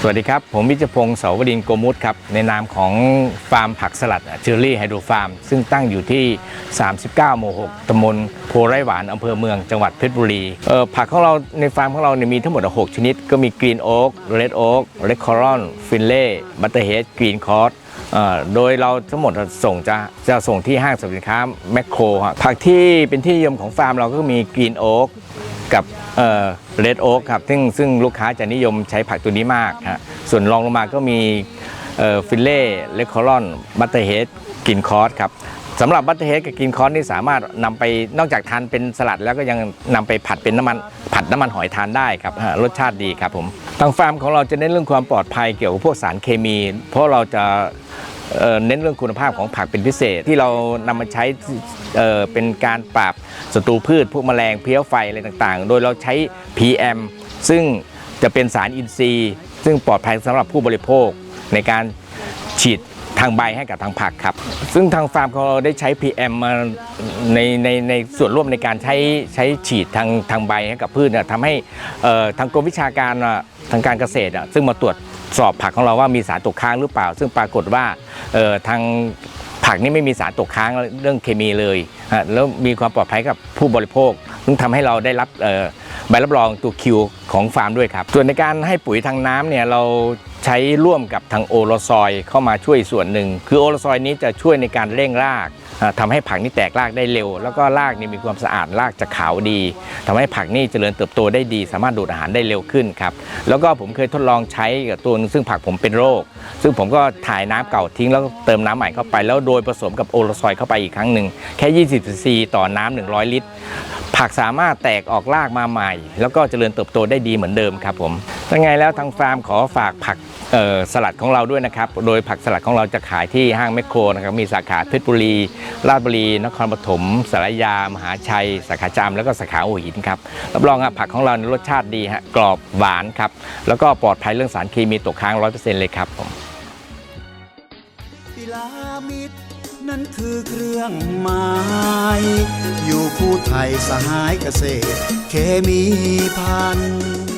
สวัสดีครับ ผมวิจพงศ์เสาวดินโกมุตครับ ในนามของฟาร์มผักสลัดเชอรี่ไฮโดรฟาร์ม ซึ่งตั้งอยู่ที่ 39 หมู่ 6ตำบลโพไร่หวานอำเภอเมืองจังหวัดเพชรบุรีเอ่อผักของเราในฟาร์มของเราเนี่ยมีทั้งหมด 6 ชนิด ก็มีกรีนโอ๊กเรดโอ๊กเรดคอรอนฟินเล่บัตเตอร์เฮดกรีนคอร์สเอ่อโดยเราทั้งหมดส่งจะจะส่งที่ห้างสรรพสินค้าแมคโครครับผักที่เป็นที่นิยมของฟาร์มเราก็มีกรีนโอ๊กกับ เรดโอ๊กครับซึ่งซึ่งลูกค้าจะนิยมใช้ผักตัวนี้มากฮะส่วนรองลงมาก็มีฟิลเล่เลคอรอนบัตเตอร์เฮดกรีนคอร์สครับสำหรับบัตเตอร์เฮดกับกรีนคอร์สนี่สามารถนำไปนอกจากทานเป็นสลัดแล้วก็ยังนำไปผัดเป็นน้ำมันผัดน้ำมันหอยทานได้ครับรสชาติดีครับผมทางฟาร์มของเราจะเน้นเรื่องความปลอดภัยเกี่ยวกับพวกสารเคมี เพราะเราจะ เน้นเรื่องคุณภาพของผักเป็นพิเศษที่เรานำมาใช้เเป็นการปราบศัตรูพืช พวกแมลงเพลี้ยไฟอะไรต่างๆ โดยเราใช้ PM ซึ่งจะเป็นสารอินทรีย์ ซึ่งปลอดภัยสำหรับผู้บริโภคในการฉีดทางใบให้กับทางผักครับ ซึ่งทางฟาร์มเราได้ใช้ PM มาในในในส่วนร่วมในการใช้ใช้ฉีดทางทางใบให้กับพืชเนี่ยทำให้ทางกรมวิชาการทางการเกษตร ซึ่งมาตรวจสอบผักของเราว่ามีสารตกค้างหรือเปล่า ซึ่งปรากฏว่า ทางผักนี่ไม่มีสารตกค้างเรื่องเคมีเลย แล้วมีความปลอดภัยกับผู้บริโภคซึ่งทำให้เราได้รับเอ่อใบรับรองตัวคิวของฟาร์มด้วยครับ ส่วนในการให้ปุ๋ยทางน้ำเนี่ยเราใช้ร่วมกับทางโอโลซอยเข้ามาช่วยส่วนหนึ่ง คือโอโลซอยนี้จะช่วยในการเร่งราก อ่าทำให้ผักนี่แตกรากได้เร็ว แล้วก็รากนี่มีความสะอาดรากจะขาวดีทำให้ผักนี่เจริญเติบโตได้ดี สามารถดูดอาหารได้เร็วขึ้นครับแล้วก็ผมเคยทดลองใช้กับตัวหนึงซึ่งผักผมเป็นโรค ซึ่งผมก็ถ่ายน้ำเก่าทิ้งแล้วเติมน้ำใหม่เข้าไป แล้วโดยผสมกับโอโลซอยเข้าไปอีกครั้งหนึ่งแค่20ซีซีต่อน้ำ100 ลิตร ผักสามารถแตกออกรากมาใหม่ แล้วก็เจริญเติบโตได้ดีเหมือนเดิมครับผม ยังไงแล้วทางฟาร์มขอฝากผักสลัดของเราด้วยนะครับ โดยผักสลัดของเราจะขายที่ห้างแมคโครนะครับ มีสาขาเพชรบุรี ราชบุรี นครปฐมสารยา มหาชัย สาขาจาม แล้วก็สาขาหัวหินครับ รับรองครับผักของเรารสชาติดีฮะ กรอบหวานครับ แล้วก็ปลอดภัยเรื่องสารเคมีตกค้าง100%เลยครับผมปิลามิดนั่นคือเครื่องหมายอยู่คู่ไทยสหายเกษตร เคมีพันธุ์